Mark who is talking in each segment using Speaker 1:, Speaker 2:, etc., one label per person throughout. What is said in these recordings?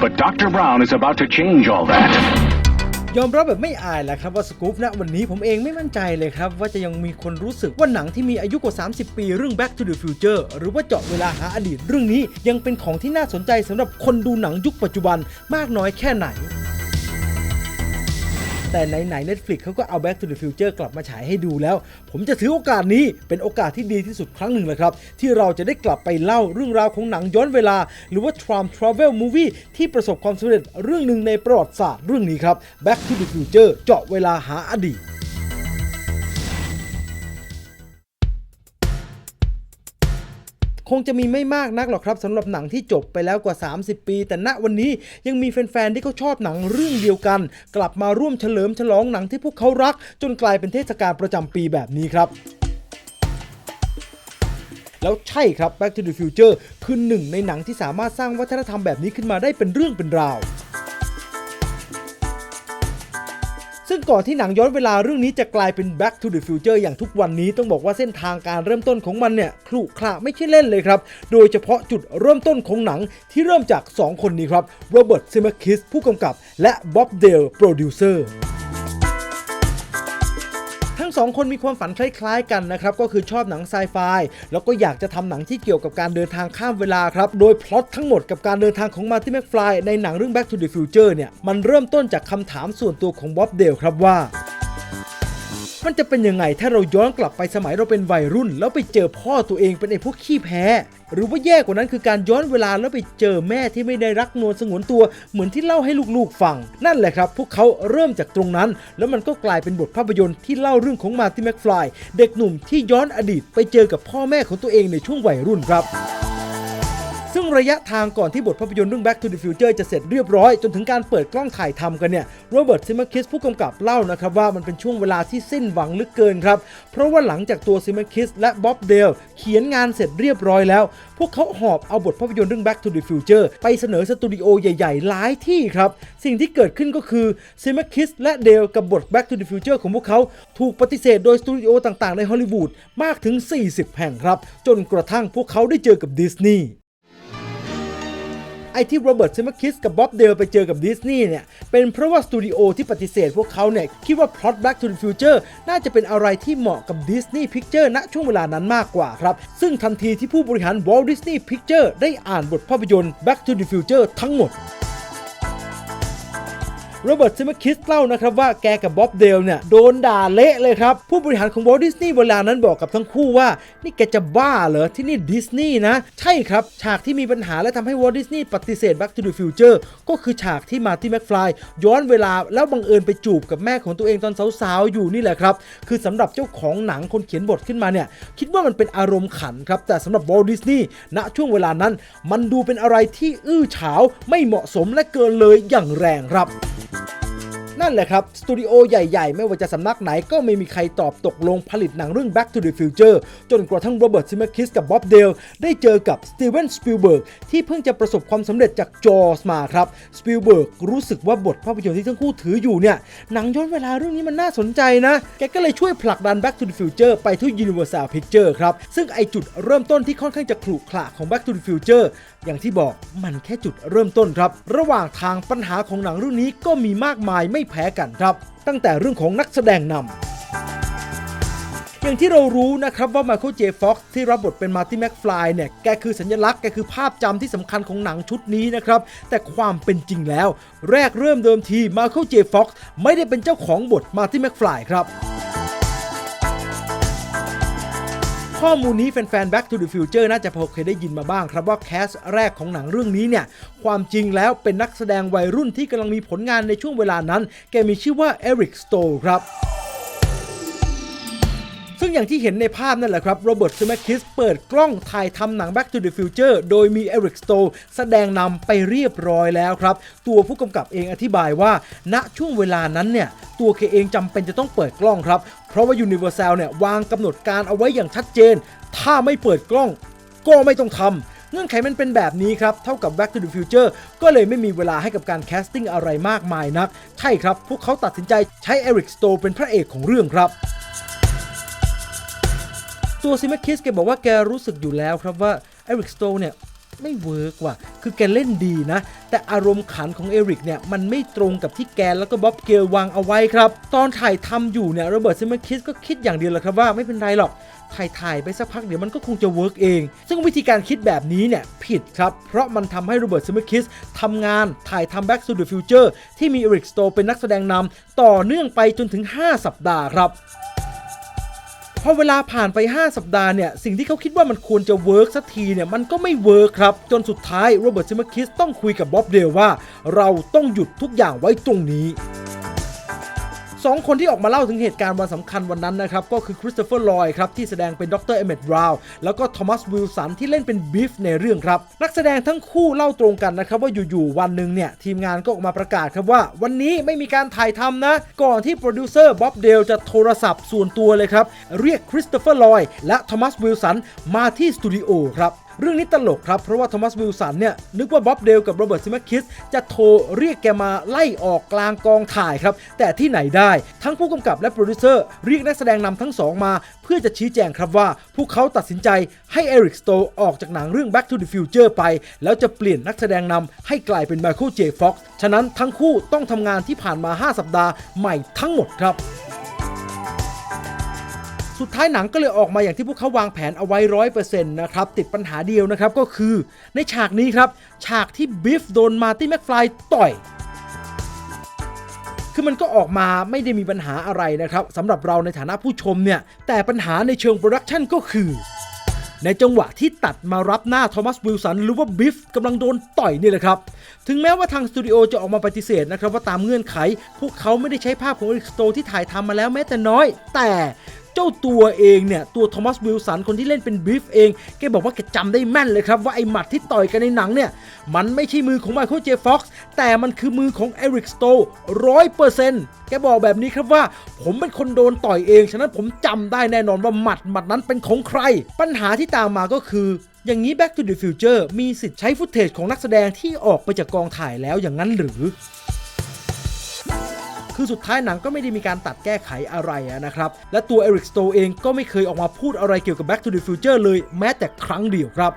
Speaker 1: But Dr. Brown is about to change all that.
Speaker 2: ยอมรับแบบไม่อายแหละครับว่าสกู๊ปณวันนี้ผมเองไม่มั่นใจเลยครับ ว่าจะยังมีคนรู้สึกว่าหนังที่มีอายุกว่า 30 ปีเรื่อง Back to the Future หรือว่าเจาะเวลาหาอดีตเรื่องนี้ยังเป็นของที่น่าสนใจสำหรับคนดูหนังยุคปัจจุบันมากน้อยแค่ไหน แต่ไหนๆ Netflix เขาก็เอา Back to the Future กลับมาฉายให้ดูแล้ว ผมจะถือโอกาสนี้เป็นโอกาสที่ดีที่สุดครั้งหนึ่งเลยครับ ที่เราจะได้กลับไปเล่าเรื่องราวของหนังย้อนเวลา หรือว่า Time Travel Movie ที่ประสบความสำเร็จเรื่องหนึ่งในประวัติศาสตร์เรื่องนี้ครับ Back to the Future เจาะเวลาหาอดีต คงจะมีไม่มากนักหรอกครับสำหรับหนังที่จบไปแล้วกว่า 30 ปี แต่ณวันนี้ยังมีแฟนๆที่เขาชอบหนังเรื่องเดียวกัน กลับมาร่วมเฉลิมฉลองหนังที่พวกเขารัก จนกลายเป็นเทศกาลประจำปีแบบนี้ครับแล้วใช่ครับ Back to the Future คือหนึ่งในหนังที่สามารถสร้างวัฒนธรรมแบบนี้ขึ้นมาได้เป็นเรื่องเป็นราว ก่อนที่หนังย้อนเวลาเรื่องนี้จะกลายเป็น Back to the Future อย่างทุกวันนี้ต้องบอกว่าเส้นทางการเริ่มต้นของมันเนี่ยครุขระไม่ใช่เล่นเลยครับ โดยเฉพาะจุดเริ่มต้นของหนังที่เริ่มจาก 2 คนนี้ครับโรเบิร์ตซิมคิสผู้กำกับ และบ๊อบเดลโปรดิวเซอร์ ทั้งสองคนมีความฝันคล้ายๆกันนะครับก็คือชอบหนังไซไฟแล้วก็อยากจะทำหนังที่เกี่ยวกับการเดินทางข้ามเวลาครับโดยพล็อตทั้งหมดกับการเดินทางของมาร์ติแม f ฟลายในหนังเรื่อง Back to the Future เนี่ยมันเริ่มต้นจากคำถามส่วนตัวของบ๊อบเดลครับว่า มันจะเป็นยังไงถ้าเราย้อนกลับไปสมัยเราเป็นวัยรุ่น แล้วไปเจอพ่อตัวเองเป็นไอ้พวกขี้แพ้ หรือว่าแย่กว่านั้นคือการย้อนเวลาแล้วไปเจอแม่ที่ไม่ได้รักนวลสงวนตัว เหมือนที่เล่าให้ลูกๆฟัง นั่นแหละครับ พวกเขาเริ่มจากตรงนั้น แล้วมันก็กลายเป็นบทภาพยนตร์ที่เล่าเรื่องของมาร์ติแม f ฟลายเด็กหนุ่มที่ย้อนอดีตไปเจอกับพ่อแม่ของตัวเองในช่วงวัยรุ่นครับ ซึ่งระยะทางก่อนที่บทภาพยนตร์เรื่อง Back to the Future จะเสร็จเรียบร้อย จนถึงการเปิดกล้องถ่ายทำกันเนี่ยโรเบิร์ตซิมคิสผู้กำกับเล่านะครับว่ามันเป็นช่วงเวลาที่สิ้นหวังหลือเกินครับ เพราะว่าหลังจากตัวซิมคิสและบ๊อบเดลเขียนงานเสร็จเรียบร้อยแล้ว พวกเขาหอบเอาบทภาพยนตร์เรื่อง Back to the Future ไปเสนอสตูดิโอใหญ่ๆหลายที่ครับสิ่งที่เกิดขึ้นก็คือซิมคิสและเดลกับบท Back to the Future ของพวกเขาถูกปฏิเสธโดยสตูดิโอต่างๆในฮอลลีวูดมากถึง 40 แห่งครับ จนกระทั่งพวกเขาได้เจอกับดิสนีย์ อที่โรเบิร์ตซิมคิสกับบ๊อบเดลไปเจอกับดิสนีย์เนี่ย เป็นเพราะว่าสตูดิโอที่ปฏิเสธพวกเขาเนี่ย คิดว่าพล็อต Back to the Future น่าจะเป็นอะไรที่เหมาะกับดิสนีย์พิกเจอร์ณช่วงเวลานั้นมากกว่าครับ ซึ่งทันทีที่ผู้บริหาร Walt Disney Picture ได้อ่านบทภาพยนตร์ Back to the Future ทั้งหมด โรเบิร์ตซิมคิสเล่านะครับว่าแกกับบ๊อบเดลเนี่ยโดนด่าเละเลยครับ ผู้บริหารของวอลดิสนีย์เวลานั้นบอกกับทั้งคู่ว่า นี่แกจะบ้าเหรอ ที่นี่ดิสนีย์นะ ใช่ครับ ฉากที่มีปัญหาและทำให้วอลดิสนีย์ปฏิเสธ Back to the Future ก็คือฉากที่มาที่แม็กฟลายย้อนเวลาแล้วบังเอิญไปจูบกับแม่ของตัวเองตอนสาวๆอยู่นี่แหละครับ คือสำหรับเจ้าของหนังคนเขียนบทขึ้นมาเนี่ยคิดว่ามันเป็นอารมณ์ขันครับแต่สำหรับวอลดิสนีย์ณช่วงเวลานั้น มันดูเป็นอะไรที่อื้อฉาวไม่เหมาะสมและเกินเลยอย่างแรงครับ นั่นแหละครับ สตูดิโอใหญ่ๆ ไม่ว่าจะสำนักไหนก็ไม่มีใครตอบตกลงผลิตหนังเรื่อง Back to the Future จนกระทั่งโรเบิร์ตซิมคิสกับบ๊อบเดลได้เจอกับสตีเวนสปิลเบิร์กที่เพิ่งจะประสบความสำเร็จจากจอสมาครับสปิลเบิร์กรู้สึกว่าบทภาพยนตร์ที่ทั้งคู่ถืออยู่เนี่ยหนังย้อนเวลาเรื่องนี้มันน่าสนใจนะ แกก็เลยช่วยผลักดัน Back to the Future ไปที่ Universal Picture ครับ ซึ่งไอจุดเริ่มต้นที่ค่อนข้างจะขรุขระของ Back to the Future อย่างที่บอกมันแค่จุดเริ่มต้นครับ ระหว่างทางปัญหาของหนังเรื่องนี้ก็มีมากมายไม่แพ้กันครับ ตั้งแต่เรื่องของนักแสดงนำอย่างที่เรารู้นะครับว่าไมเคิลเจฟ็อกซ์ที่รับบทเป็นมาร์ตี้แม็กฟลายเนี่ย แกคือสัญลักษณ์ แกคือภาพจำที่สำคัญของหนังชุดนี้นะครับ แต่ความเป็นจริงแล้ว แรกเริ่มเดิมทีมาเคิลเจฟ็อกซ์ไม่ได้เป็นเจ้าของบทมาร์ตี้แม็กฟลายครับ ข้อมูลนี้แฟนๆ Back to the Future น่าจะพอเคยได้ยินมาบ้างครับว่าแคสแรกของหนังเรื่องนี้เนี่ย ความจริงแล้วเป็นนักแสดงวัยรุ่นที่กำลังมีผลงานในช่วงเวลานั้น แกมีชื่อว่าเอริกสโตครับ ซึ่งอย่างที่เห็นในภาพนั่นแหละครับโรเบิร์ตซิมคิสเปิดกล้องถ่ายทำหนัง Back to the Future โดยมีเอริกสโตแสดงนำไปเรียบร้อยแล้วครับ ตัวผู้กำกับเองอธิบายว่า ณช่วงเวลานั้นเนี่ย ตัวเคเองจำเป็นจะต้องเปิดกล้องครับ เพราะว่า Universal เนี่ยวางกำหนดการเอาไว้อย่างชัดเจน ถ้าไม่เปิดกล้องก็ไม่ต้องทำเงื่อนไขมันเป็นแบบนี้ครับ เท่ากับ Back to the Future ก็เลยไม่มีเวลาให้กับการแคสติ้งอะไรมากมายนัก ใช่ครับ พวกเขาตัดสินใจใช้เอริกสโตเป็นพระเอกของเรื่องครับ ตัวซิมคิสแกบอกว่าแกรู้สึกอยู่แล้วครับว่าเอริกสโตเนี่ยไม่เวิร์กว่ะ คือแกเล่นดีนะ แต่อารมณ์ขันของเอริกเนี่ย มันไม่ตรงกับที่แกแล้วก็บ๊อบเกลวางเอาไว้ครับ ตอนถ่ายทำอยู่เนี่ยโรเบิร์ตซิมเมคิสก็คิดอย่างเดียวแหละครับว่าไม่เป็นไรหรอก ถ่ายถ่ายไปสักพักเดี๋ยวมันก็คงจะเวิร์กเอง ซึ่งวิธีการคิดแบบนี้เนี่ย ผิดครับ เพราะมันทำให้โรเบิร์ตซิมเมคิสทำงานถ่ายทำ Back to the Future ที่มีเอริกสโตเป็นนักแสดงนำต่อเนื่องไปจนถึง 5 สัปดาห์ครับ พอเวลาผ่านไป 5 สัปดาห์เนี่ย สิ่งที่เขาคิดว่ามันควรจะเวิร์กสักทีเนี่ย มันก็ไม่เวิร์กครับ จนสุดท้ายโรเบิร์ตซิมเมอร์คิสต้องคุยกับบ๊อบเดลว่า เราต้องหยุดทุกอย่างไว้ตรงนี้ สองคนที่ออกมาเล่าถึงเหตุการณ์วันสำคัญวันนั้นนะครับ ก็คือคริสโตเฟอร์ลอยครับที่แสดงเป็นดรเอเมดบราวน์แล้วก็โทมัสวิลสันที่เล่นเป็นบิฟในเรื่องครับ นักแสดงทั้งคู่เล่าตรงกันนะครับว่าอยู่ๆวันหนึ่งเนี่ยทีมงานก็ออกมาประกาศครับว่า วันนี้ไม่มีการถ่ายทำนะ ก่อนที่โปรดิวเซอร์บ๊อบเดลจะโทรศัพท์ส่วนตัวเลยครับเรียกคริสโตเฟอร์ลอยและโทมัสวิลสันมาที่สตูดิโอครับ เรื่องนี้ตลกครับ เพราะว่าโทมัสวิลสันเนี่ย นึกว่าบ๊อบเดลกับโรเบิร์ตซิมเมคิสจะโทรเรียกแกมาไล่ออกกลางกองถ่ายครับ แต่ที่ไหนได้ทั้งผู้กำกับและโปรดิวเซอร์เรียกนักแสดงนำทั้งสองมา เพื่อจะชี้แจงครับว่า พวกเขาตัดสินใจให้เอริกสโตออกจากหนังเรื่อง Back to the Future ไป แล้วจะเปลี่ยนนักแสดงนำให้กลายเป็นไมเคิลเจฟ็อกซ์ฉะนั้นทั้งคู่ต้องทำงานที่ผ่านมา 5 สัปดาห์ใหม่ทั้งหมดครับ สุดท้ายหนังก็เลยออกมาอย่างที่พวกเขาวางแผนเอาไว้ร้อยเปอร์เซ็นต์นะครับ ติดปัญหาเดียวนะครับก็คือในฉากนี้ครับ ฉากที่บิฟโดนมาตี้แมคฟลายต่อยคือมันก็ออกมาไม่ได้มีปัญหาอะไรนะครับสำหรับเราในฐานะผู้ชมเนี่ย แต่ปัญหาในเชิงโปรดักชันก็คือ ในจังหวะที่ตัดมารับหน้าโทมัสวิลสันหรือว่าบิฟกำลังโดนต่อยนี่แหละครับ ถึงแม้ว่าทางสตูดิโอจะออกมาปฏิเสธนะครับว่าตามเงื่อนไข พวกเขาไม่ได้ใช้ภาพของอริสโตที่ถ่ายทำมาแล้วแม้แต่น้อย แต่ จ้าตัวเองเนี่ย ตัวโทมัสวิลสันคนที่เล่นเป็นบิฟเองแกบอกว่าแกจำได้แม่นเลยครับ ว่าไอ้หมัดที่ต่อยกันในหนังเนี่ย มันไม่ใช่มือของไมเคิลเจฟ็อกซ์แต่มันคือมือของเอริกสโตร้อยเปอร์เซ็นต์แกบอกแบบนี้ครับว่า ผมเป็นคนโดนต่อยเอง ฉะนั้นผมจำได้แน่นอนว่าหมัดหมัดนั้นเป็นของใคร ปัญหาที่ตามมาก็คืออย่างนี้ Back to the Future มีสิทธิ์ใช้ฟุตเทจของนักแสดงที่ออกไปจากกองถ่ายแล้วอย่างนั้นหรือ คือสุดท้ายหนังก็ไม่ได้มีการตัดแก้ไขอะไรนะครับ และตัวเอริกสโตเองก็ไม่เคยออกมาพูดอะไรเกี่ยวกับ Back to the Future เลยแม้แต่ครั้งเดียวครับ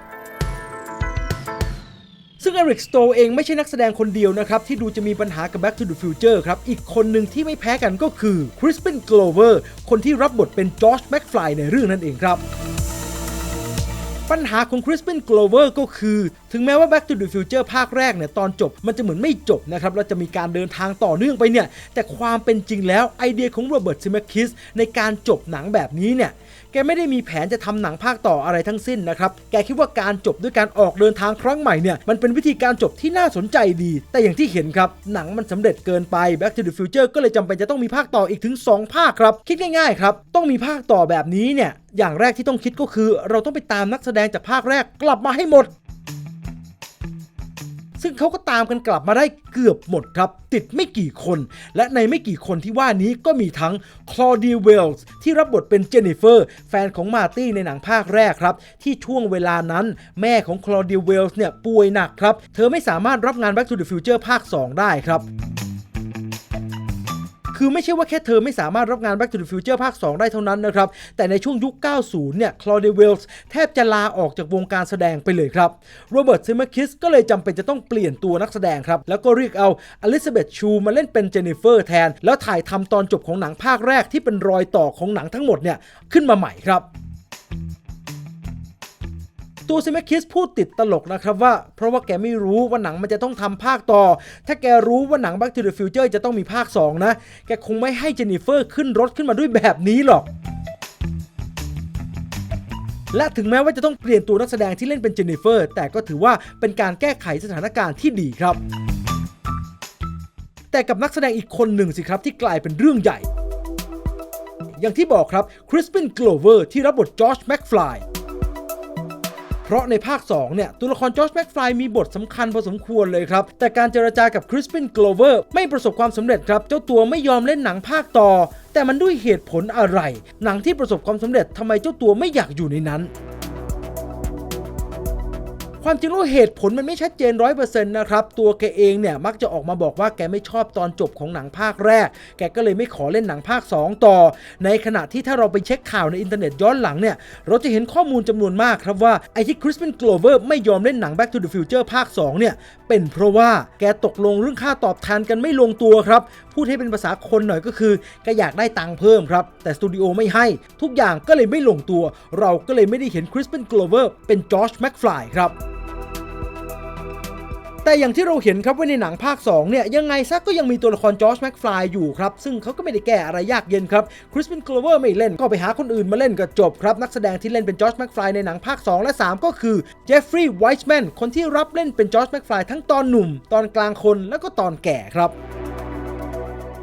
Speaker 2: ซึ่งเอริกสโตเองไม่ใช่นักแสดงคนเดียวนะครับ ที่ดูจะมีปัญหากับ Back to the Future ครับ อีกคนหนึ่งที่ไม่แพ้กันก็คือคริสปินกลเวอร์คนที่รับบทเป็นจอร์จแม็กฟลายในเรื่องนั่นเองครับ ปัญหาของคริสปินกลเวอร์ก็คือ ถึงแม้ว่า Back to the Future ภาคแรกเนี่ยตอนจบมันจะเหมือนไม่จบนะครับแล้วจะมีการเดินทางต่อเนื่องไปเนี่ยแต่ความเป็นจริงแล้วไอเดียของโรเบิร์ตซิมเมคิสในการจบหนังแบบนี้เนี่ย แกไม่ได้มีแผนจะทำหนังภาคต่ออะไรทั้งสิ้นนะครับ แกคิดว่าการจบด้วยการออกเดินทางครั้งใหม่เนี่ย มันเป็นวิธีการจบที่น่าสนใจดี แต่อย่างที่เห็นครับ หนังมันสำเร็จเกินไป Back to the Future ก็เลยจำเป็นจะต้องมีภาคต่ออีกถึง 2 ภาคครับ คิดง่ายๆครับ ต้องมีภาคต่อแบบนี้เนี่ยอย่างแรกที่ต้องคิดก็คือ เราต้องไปตามนักแสดงจากภาคแรกกลับมาให้หมด ซึ่งเขาก็ตามกันกลับมาได้เกือบหมดครับ ติดไม่กี่คน และในไม่กี่คนที่ว่านี้ก็มีทั้งคลอดีเวลส์ที่รับบทเป็นเจนนิเฟอร์ แฟนของมาร์ตี้ในหนังภาคแรกครับ ที่ช่วงเวลานั้นแม่ของคลอดีเวลส์เนี่ยป่วยหนักครับ เธอไม่สามารถรับงาน Back to the Future ภาค 2 ได้ครับ คือไม่ใช่ว่าแค่เธอไม่สามารถรับงาน Back to the Future ภาค 2 ได้เท่านั้นนะครับ แต่ในช่วงยุค 90 เนี่ยคลอเดเวลส์แทบจะลาออกจากวงการแสดงไปเลยครับโรเบิร์ตซิมเมอร์คิสก็เลยจำเป็นจะต้องเปลี่ยนตัวนักแสดงครับ แล้วก็เรียกเอาอลิซาเบธชูมาเล่นเป็นเจนนิเฟอร์แทน แล้วถ่ายทำตอนจบของหนังภาคแรกที่เป็นรอยต่อของหนังทั้งหมดเนี่ยขึ้นมาใหม่ครับ ตัวซิเมคิสพูดติดตลกนะครับว่า เพราะว่าแกไม่รู้ว่าหนังมันจะต้องทำภาคต่อ ถ้าแกรู้ว่าหนัง Back to the Future จะต้องมีภาค 2 นะ แกคงไม่ให้เจนนิเฟอร์ขึ้นรถขึ้นมาด้วยแบบนี้หรอกและถึงแม้ว่าจะต้องเปลี่ยนตัวนักแสดงที่เล่นเป็นเจนนิเฟอร์ แต่ก็ถือว่าเป็นการแก้ไขสถานการณ์ที่ดีครับ แต่กับนักแสดงอีกคนหนึ่งสิครับที่กลายเป็นเรื่องใหญ่ อย่างที่บอกครับคริสปินกลเวอร์ที่รับบทจอร์จแม็กฟลาย ราะในภาค 2 เนี่ย ตัวละครจอชแม็กฟลายมีบทสำคัญพอสมควรเลยครับ แต่การเจรจากับคริสปินกลเวอร์ไม่ประสบความสำเร็จครับ เจ้าตัวไม่ยอมเล่นหนังภาคต่อ แต่มันด้วยเหตุผลอะไร หนังที่ประสบความสำเร็จทำไมเจ้าตัวไม่อยากอยู่ในนั้น ความจริงแล้วเหตุผลมันไม่ชัดเจนร้อยเปอร์เซ็นต์นะครับตัวแกเองเนี่ยมักจะออกมาบอกว่าแกไม่ชอบตอนจบของหนังภาคแรก แกก็เลยไม่ขอเล่นหนังภาค 2 ต่อ ในขณะที่ถ้าเราไปเช็คข่าวในอินเทอร์เน็ตย้อนหลังเนี่ยเราจะเห็นข้อมูลจำนวนมากครับว่าไอ้ที่คริสเ e นโกลเวอร์ไม่ยอมเล่นหนัง Back to the Future ภาค 2 เนี่ย เป็นเพราะว่าแกตกลงเรื่องค่าตอบแทนกันไม่ลงตัวครับ พูดให้เป็นภาษาคนหน่อยก็คือแกอยากได้ตังค์เพิ่มครับ แต่สตูดิโอไม่ให้ทุกอย่างก็เลยไม่ลงตัว เราก็เลยไม่ได้เห็นคริสเ e นโกลเวอร์เป็นจอร์จแม็กฟลายครับ แต่อย่างที่เราเห็นครับว่าในหนังภาค 2 เนี่ย ยังไงซักก็ยังมีตัวละครจอร์จแม็กฟลายอยู่ครับ ซึ่งเขาก็ไม่ได้แก้อะไรยากเย็นครับคริสปินกลเวอร์ไม่เล่นก็ไปหาคนอื่นมาเล่นก็จบครับ นักแสดงที่เล่นเป็นจอร์จแม็กฟลายในหนังภาค 2 และ 3 ก็คือเจฟฟรีย์ไวส์แมนคนที่รับเล่นเป็นจอร์จแม็กฟลายทั้งตอนหนุ่ม ตอนกลางคนแล้วก็ตอนแก่ครับ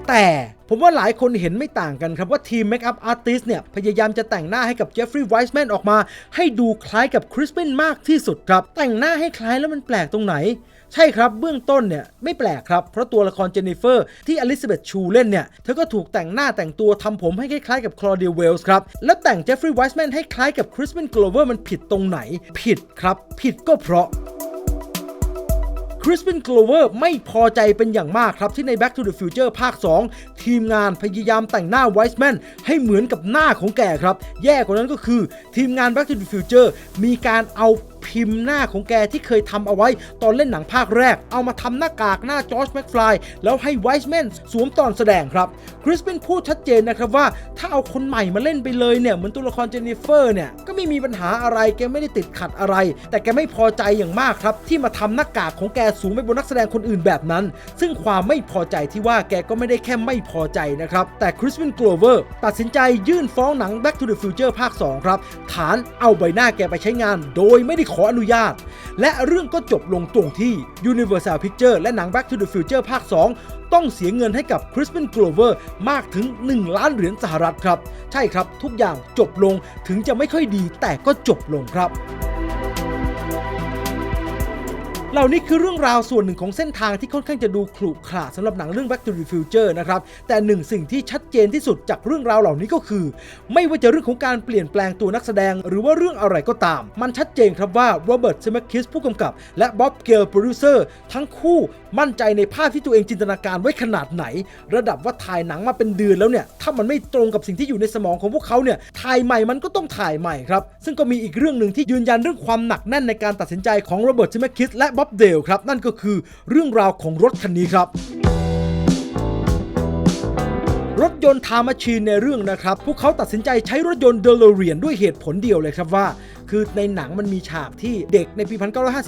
Speaker 2: แต่ ผมว่าหลายคนเห็นไม่ต่างกันครับว่าทีมเมคอัพอาร์ติสเนี่ย พยายามจะแต่งหน้าให้กับเจฟฟรีย์ไวส์แมนออกมา ให้ดูคล้ายกับคริสปินมากที่สุดครับ แต่งหน้าให้คล้ายแล้วมันแปลกตรงไหน ใช่ครับเบื้องต้นเนี่ย ไม่แปลกครับ เพราะตัวละครเจนนิเฟอร์ที่อลิซาเบธชูเล่นเนี่ย เธอก็ถูกแต่งหน้าแต่งตัวทำผมให้คล้ายๆกับคลอเดียเวลส์ครับ แล้วแต่งเจฟฟรีย์ไวส์แมนให้คล้ายกับคริสปินโกลเวอร์มันผิดตรงไหน ผิดครับ ผิดก็เพราะ ริสปินโกลเวอร์ไม่พอใจเป็นอย่างมากครับที่ใน Back to the Future ภาค 2 ทีมงานพยายามแต่งหน้าไวส์แมนให้เหมือนกับหน้าของแกครับ แย่กว่านั้นก็คือทีมงาน Back to the Future มีการเอา พิมพ์หน้าของแกที่เคยทำเอาไว้ ตอนเล่นหนังภาคแรก เอามาทำหน้ากากหน้าจอร์จแม็กฟลายแล้วให้ไวส์แมนสวมตอนแสดงครับคริสปินพูดชัดเจนนะครับว่าถ้าเอาคนใหม่มาเล่นไปเลยเนี่ยเหมือนตัวละครเจนนิเฟอร์เนี่ยก็ไม่มีปัญหาอะไรแกไม่ได้ติดขัดอะไร แต่แกไม่พอใจอย่างมากครับ ที่มาทำหน้ากากของแกสูงไปบนนักแสดงคนอื่นแบบนั้น ซึ่งความไม่พอใจที่ว่าแกก็ไม่ได้แค่ไม่พอใจนะครับ แต่คริสปินกลเวอร์ตัดสินใจยื่นฟ้องหนัง Back to the Future ภาค 2 ครับ ฐานเอาใบหน้าแกไปใช้งาน โดยไม่ได้ขออนุญาต และเรื่องก็จบลงตรงที่ Universal Pictures และหนัง Back to the Future ภาค 2 ต้องเสียเงินให้กับ Crispin Glover มากถึง 1 ล้านเหรียญสหรัฐครับ ใช่ครับทุกอย่างจบลงถึงจะไม่ค่อยดีแต่ก็จบลงครับ เหล่านี้คือเรื่องราวส่วนหนึ่งของเส้นทางที่ค่อนข้างจะดูขรุขระสำหรับหนังเรื่อง Back to the Future นะครับแต่หนึ่งสิ่งที่ชัดเจนที่สุดจากเรื่องราวเหล่านี้ก็คือ ไม่ว่าจะเรื่องของการเปลี่ยนแปลงตัวนักแสดง หรือว่าเรื่องอะไรก็ตาม มันชัดเจนครับว่าโรเบิร์ตเซมคิสผู้กำกับ และบ๊อบเกลโปรดิวเซอร์ทั้งคู่มั่นใจในภาพที่ตัวเองจินตนาการไว้ขนาดไหน ระดับว่าถ่ายหนังมาเป็นเดือนแล้วเนี่ยถ้ามันไม่ตรงกับสิ่งที่อยู่ในสมองของพวกเขาเนี่ยถ่ายใหม่มันก็ต้องถ่ายใหม่ครับซึ่งก็มีอีกเรื่องหนึ่งที่ยืนยันเรื่องความหนักแน่นในการตัดสินใจของโรเบิร์ตเซมคิสและบ๊อบเดลครับ นั่นก็คือเรื่องราวของรถคันนี้ครับรถยนต์ทามาชีนในเรื่องนะครับ พวกเขาตัดสินใจใช้รถยนต์เดลเรียนด้วยเหตุผลเดียวเลยครับว่า คือในหนังมันมีฉากที่เด็กในปี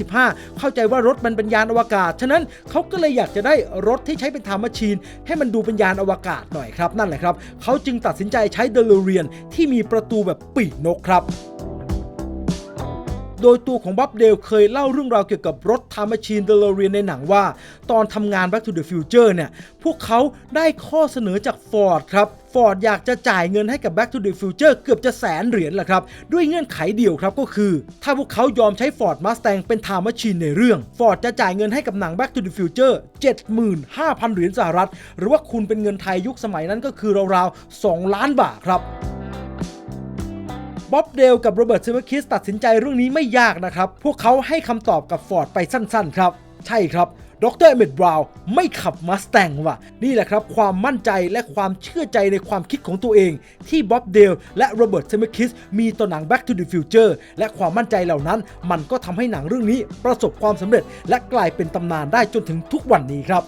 Speaker 2: 1955 เข้าใจว่ารถมันเป็นยานอวกาศ ฉะนั้นเขาก็เลยอยากจะได้รถที่ใช้เป็นทามาชีน ให้มันดูเป็นยานอวกาศหน่อยครับ นั่นแหละครับ เขาจึงตัดสินใจใช้เดลเรียนที่มีประตูแบบปีกนกครับ โดยตัวของบ๊อบเดลเคยเล่าเรื่องราวเกี่ยวกับรถทามาชีนเดลเรียนในหนังว่า ตอนทำงาน Back to the Future เนี่ย พวกเขาได้ข้อเสนอจาก Ford ครับ Ford อยากจะจ่ายเงินให้กับ Back to the Future เกือบจะแสนเหรียญแหละครับ ด้วยเงื่อนไขเดียวครับก็คือ ถ้าพวกเขายอมใช้ Ford Mustang เป็น Time Machine ในเรื่อง Ford จะจ่ายเงินให้กับหนัง Back to the Future 75,000 เหรียญสหรัฐ หรือว่าคุณเป็นเงินไทยยุคสมัยนั้นก็คือราวๆ 2 ล้านบาทครับ บ๊อบเดลกับโรเบิร์ตเซมคิสตัดสินใจเรื่องนี้ไม่ยากนะครับ พวกเขาให้คำตอบกับฟอร์ดไปสั้นๆ ครับ ใช่ครับดรเอเมดบราวน์ไม่ขับมาส t ตงว่ะ นี่แหละครับความมั่นใจและความเชื่อใจในความคิดของตัวเอง ที่บ๊อบเดลและโรเบิร์ตเซมคิสมีต่อหนัง Back to the Future และความมั่นใจเหล่านั้น มันก็ทำให้หนังเรื่องนี้ประสบความสำเร็จ และกลายเป็นตำนานได้จนถึงทุกวันนี้ครับ